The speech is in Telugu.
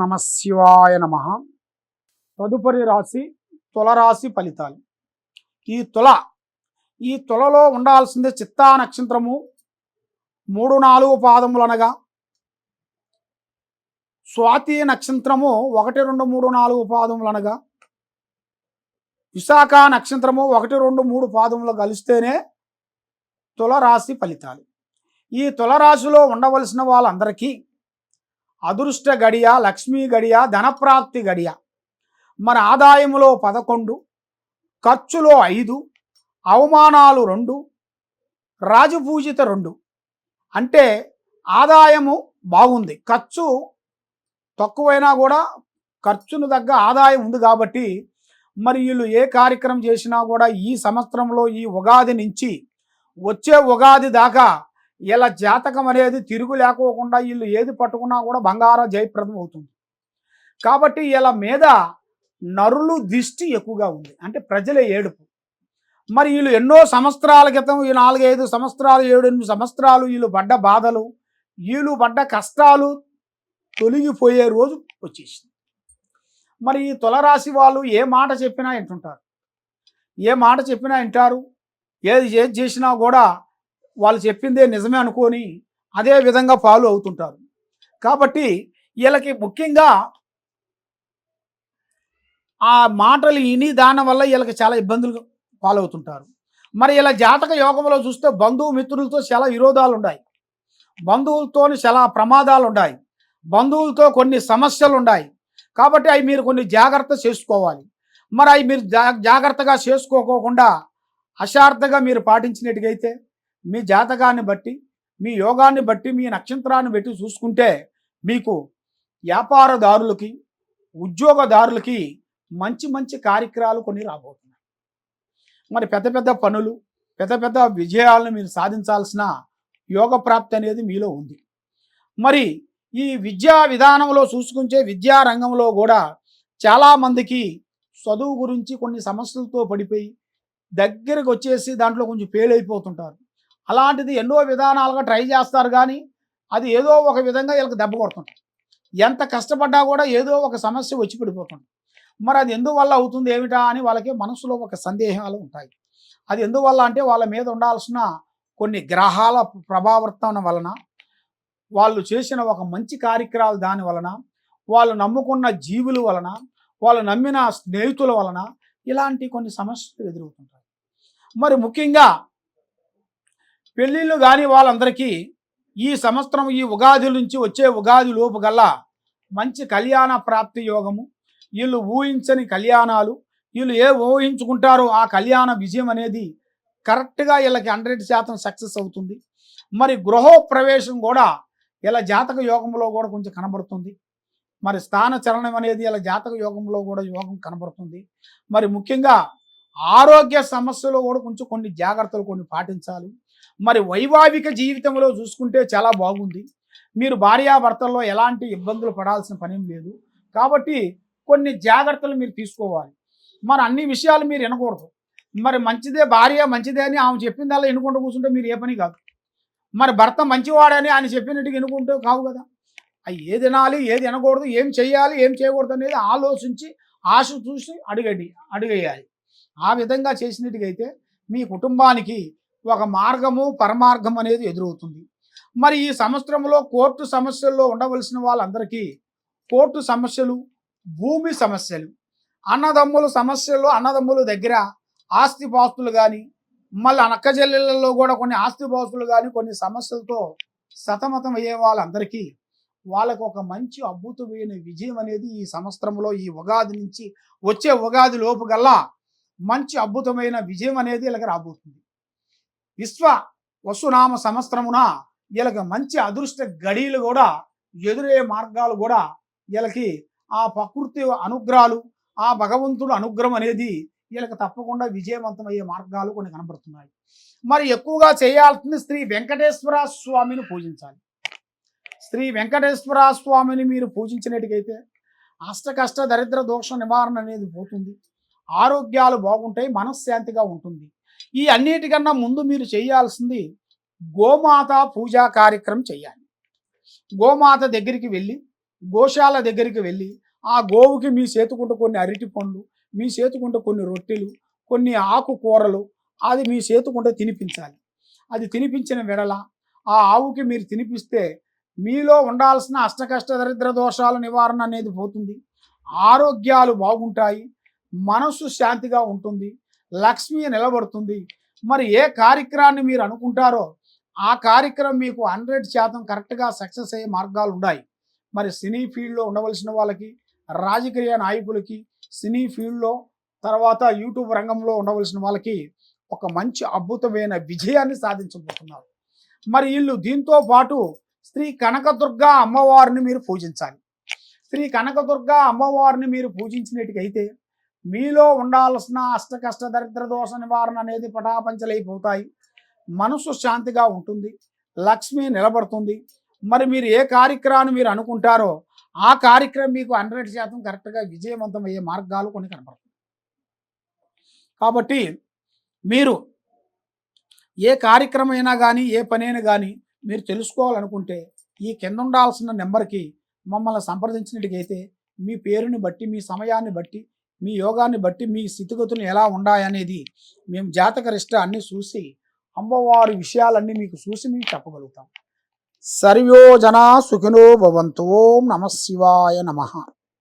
నమ శివాయ నమ. తదుపరి రాశి తులరాశి ఫలితాలు. ఈ తుల ఈ తులలో ఉండాల్సిందే చిత్తా నక్షత్రము. మూడు నాలుగు పాదములు అనగా స్వాతి నక్షత్రము ఒకటి రెండు మూడు నాలుగు పాదములు అనగా విశాఖ నక్షత్రము ఒకటి రెండు మూడు పాదములు కలిస్తేనే తులరాశి ఫలితాలు. ఈ తులరాశిలో ఉండవలసిన వాళ్ళందరికీ అదృష్ట గడియ లక్ష్మీ గడియ ధనప్రాప్తి గడియ. మన ఆదాయములో పదకొండు ఖర్చులో ఐదు అవమానాలు రెండు రాజపూజిత రెండు. అంటే ఆదాయము బాగుంది ఖర్చు తక్కువైనా కూడా ఖర్చును తగ్గ ఆదాయం ఉంది కాబట్టి మరి వీళ్ళు ఏ కార్యక్రమం చేసినా కూడా ఈ సంవత్సరంలో ఈ ఉగాది నుంచి వచ్చే ఉగాది దాకా ఇలా జాతకం అనేది తిరుగు లేకోకుండా వీళ్ళు ఏది పట్టుకున్నా కూడా బంగార జయప్రదం అవుతుంది. కాబట్టి వీళ్ళ మీద నరులు దిష్టి ఎక్కువగా ఉంది. అంటే ప్రజల ఏడుపు. మరి వీళ్ళు ఎన్నో సంవత్సరాల క్రితం ఈ నాలుగైదు సంవత్సరాలు ఏడు ఎనిమిది సంవత్సరాలు వీళ్ళు పడ్డ బాధలు వీళ్ళు పడ్డ కష్టాలు తొలగిపోయే రోజు వచ్చేసింది. మరి ఈ తులరాశి వాళ్ళు ఏ మాట చెప్పినా వింటుంటారు. ఏ మాట చెప్పినా వింటారు. ఏది ఏది చేసినా కూడా వాళ్ళు చెప్పిందే నిజమే అనుకొని అదే విధంగా ఫాలో అవుతుంటారు. కాబట్టి వీళ్ళకి ముఖ్యంగా ఆ మాటలు విని దాని వల్ల వీళ్ళకి చాలా ఇబ్బందులు పాలవుతుంటారు మరి ఇలా జాతక యోగంలో చూస్తే బంధువు మిత్రులతో చాలా విరోధాలు ఉన్నాయి. బంధువులతో చాలా ప్రమాదాలు ఉన్నాయి. బంధువులతో కొన్ని సమస్యలు ఉన్నాయి. కాబట్టి అవి మీరు కొన్ని జాగ్రత్త చేసుకోవాలి. మరి అవి మీరు జా జాగ్రత్తగా చేసుకోకోకుండా అశార్థగా మీరు పాటించినట్టుగైతే మీ జాతకాన్ని బట్టి మీ యోగాన్ని బట్టి మీ నక్షత్రాన్ని బట్టి చూసుకుంటే మీకు వ్యాపారదారులకి ఉద్యోగదారులకి మంచి మంచి కార్యక్రమాలు కొన్ని రాబోతున్నాయి. మరి పెద్ద పెద్ద పనులు పెద్ద పెద్ద విజయాలను మీరు సాధించాల్సిన యోగ ప్రాప్తి అనేది మీలో ఉంది. మరి ఈ విద్యా విధానంలో చూసుకుంటే విద్యా రంగంలో కూడా చాలామందికి చదువు గురించి కొన్ని సమస్యలతో పడిపోయి దగ్గరకు వచ్చేసి దాంట్లో కొంచెం ఫెయిల్ అయిపోతుంటారు. అలాంటిది ఎన్నో విధానాలుగా ట్రై చేస్తారు కానీ అది ఏదో ఒక విధంగా వీళ్ళకి దెబ్బ కొడుతుంది. ఎంత కష్టపడ్డా కూడా ఏదో ఒక సమస్య వచ్చి పడిపోతుంది. మరి అది ఎందువల్ల అవుతుంది ఏమిటా అని వాళ్ళకి మనసులో ఒక సందేహాలు ఉంటాయి. అది ఎందువల్ల అంటే వాళ్ళ మీద ఉండాల్సిన కొన్ని గ్రహాల ప్రభావర్తన వలన వాళ్ళు చేసిన ఒక మంచి కార్యక్రమాలు దాని వలన వాళ్ళు నమ్ముకున్న జీవుల వలన వాళ్ళు నమ్మిన స్నేహితుల వలన ఇలాంటి కొన్ని సమస్యలు ఎదురవుతుంటాయి. మరి ముఖ్యంగా పెళ్ళిళ్ళు కాని వాళ్ళందరికీ ఈ సంవత్సరం ఈ ఉగాది నుంచి వచ్చే ఉగాది లోపు గల్లా మంచి కళ్యాణ ప్రాప్తి యోగము. వీళ్ళు ఊహించని కళ్యాణాలు. వీళ్ళు ఏ ఊహించుకుంటారో ఆ కళ్యాణ విజయం అనేది కరెక్ట్గా వీళ్ళకి హండ్రెడ్ శాతం సక్సెస్ అవుతుంది. మరి గృహ ప్రవేశం కూడా ఇలా జాతక యోగంలో కూడా కొంచెం కనబడుతుంది. మరి స్థాన చలనం అనేది ఇలా జాతక యోగంలో కూడా యోగం కనబడుతుంది. మరి ముఖ్యంగా ఆరోగ్య సమస్యలు కూడా కొంచెం కొన్ని జాగ్రత్తలు కొన్ని పాటించాలి. మరి వైవాహిక జీవితంలో చూసుకుంటే చాలా బాగుంది. మీరు భార్యాభర్తల్లో ఎలాంటి ఇబ్బందులు పడాల్సిన పనేం లేదు. కాబట్టి కొన్ని జాగ్రత్తలు మీరు తీసుకోవాలి. మరి అన్ని విషయాలు మీరు వినకూడదు. మరి మంచిదే భార్య మంచిదే అని ఆమె చెప్పిందల్లా ఎన్నుకుంటూ కూర్చుంటే మీరు ఏ పని కాదు. మరి భర్త మంచివాడని ఆయన చెప్పినట్టుగా ఎన్నుకుంటే కావు కదా. అవి ఏది వినాలి ఏది వినకూడదు ఏం చేయాలి ఏం చేయకూడదు అనేది ఆలోచించి ఆశ చూసి అడిగండి అడిగేయాలి. ఆ విధంగా చేసినట్టుగైతే అయితే మీ కుటుంబానికి ఒక మార్గము పరమార్గం అనేది ఎదురవుతుంది. మరి ఈ సంవత్సరంలో కోర్టు సమస్యల్లో ఉండవలసిన వాళ్ళందరికీ కోర్టు సమస్యలు భూమి సమస్యలు అన్నదమ్ముల సమస్యలు అన్నదమ్ముల దగ్గర ఆస్తిపాస్తులు కానీ మళ్ళీ అక్కజెల్లెళ్ళలో కూడా కొన్ని ఆస్తిపాస్తులు కానీ కొన్ని సమస్యలతో సతమతం అయ్యే వాళ్ళందరికీ వాళ్ళకు ఒక మంచి అద్భుతమైన విజయం అనేది ఈ సంవత్సరంలో ఈ ఉగాది నుంచి వచ్చే ఉగాది లోపు గల్లా మంచి అద్భుతమైన విజయం అనేది వీళ్ళకి రాబోతుంది. విశ్వ వసునామ సంవత్సరమున వీళ్ళకి మంచి అదృష్ట గడియలు కూడా ఎదురయ్యే మార్గాలు కూడా వీళ్ళకి ఆ ప్రకృతి అనుగ్రహాలు ఆ భగవంతుడు అనుగ్రహం అనేది వీళ్ళకి తప్పకుండా విజయవంతమయ్యే మార్గాలు కొన్ని కనబడుతున్నాయి. మరి ఎక్కువగా చేయాల్సింది శ్రీ వెంకటేశ్వర స్వామిని పూజించాలి. శ్రీ వెంకటేశ్వర స్వామిని మీరు పూజించినట్టుకైతే అష్ట కష్ట దరిద్ర దోష నివారణ అనేది పోతుంది. ఆరోగ్యాలు బాగుంటాయి మనశ్శాంతిగా ఉంటుంది. ఈ అన్నిటికన్నా ముందు మీరు చేయాల్సింది గోమాత పూజా కార్యక్రమం చేయాలి. గోమాత దగ్గరికి వెళ్ళి గోశాల దగ్గరికి వెళ్ళి ఆ గోవుకి మీ చేతుకుంట కొన్ని అరటి పండ్లు మీ చేతుకుంట కొన్ని రొట్టెలు కొన్ని ఆకుకూరలు అది మీ చేతుకుంట తినిపించాలి. అది తినిపించిన వెడల ఆ ఆవుకి మీరు తినిపిస్తే మీలో ఉండాల్సిన అష్టకష్ట దరిద్ర దోషాల నివారణ అనేది పోతుంది. ఆరోగ్యాలు బాగుంటాయి మనస్సు శాంతిగా ఉంటుంది లక్ష్మి నిలబడుతుంది. మరి ఏ కార్యక్రమాన్ని మీరు అనుకుంటారో ఆ కార్యక్రమం మీకు హండ్రెడ్ శాతం కరెక్ట్గా సక్సెస్ అయ్యే మార్గాలు ఉన్నాయి. మరి సినీ ఫీల్డ్లో ఉండవలసిన వాళ్ళకి రాజకీయ నాయకులకి సినీ ఫీల్డ్లో తర్వాత యూట్యూబ్ రంగంలో ఉండవలసిన వాళ్ళకి ఒక మంచి అద్భుతమైన విజయాన్ని సాధించబోతున్నారు. మరి వీళ్ళు దీంతో పాటు శ్రీ కనకదుర్గ అమ్మవారిని మీరు పూజించాలి. శ్రీ కనకదుర్గ అమ్మవారిని మీరు పూజించినట్టుకైతే మీలో ఉండాల్సిన అష్ట కష్ట దరిద్ర దోష నివారణ అనేది పటాపంచలైపోతాయి. మనసు శాంతిగా ఉంటుంది. లక్ష్మి నిలబడుతుంది. మరి మీరు ఏ కార్యక్రమాన్ని మీరు అనుకుంటారో ఆ కార్యక్రమం మీకు హండ్రెడ్ శాతం కరెక్ట్గా విజయవంతం అయ్యే మార్గాలు కొన్ని కనపడుతుంది కాబట్టి మీరు ఏ కార్యక్రమైనా కానీ ఏ పనైనా కానీ మీరు తెలుసుకోవాలనుకుంటే ఈ కింద ఉండాల్సిన నెంబర్కి మమ్మల్ని సంప్రదించినట్టుగైతే మీ పేరుని బట్టి మీ సమయాన్ని బట్టి మీ యోగాన్ని బట్టి మీ స్థితిగతులు ఎలా ఉన్నాయనేది మేము జాతకరిష్ట అన్ని చూసి అమ్మవారి విషయాలన్నీ మీకు చూసి మేము చెప్పగలుగుతాం. సర్వో జనా సుఖినో భవంతు. ఓం నమ శివాయ నమః.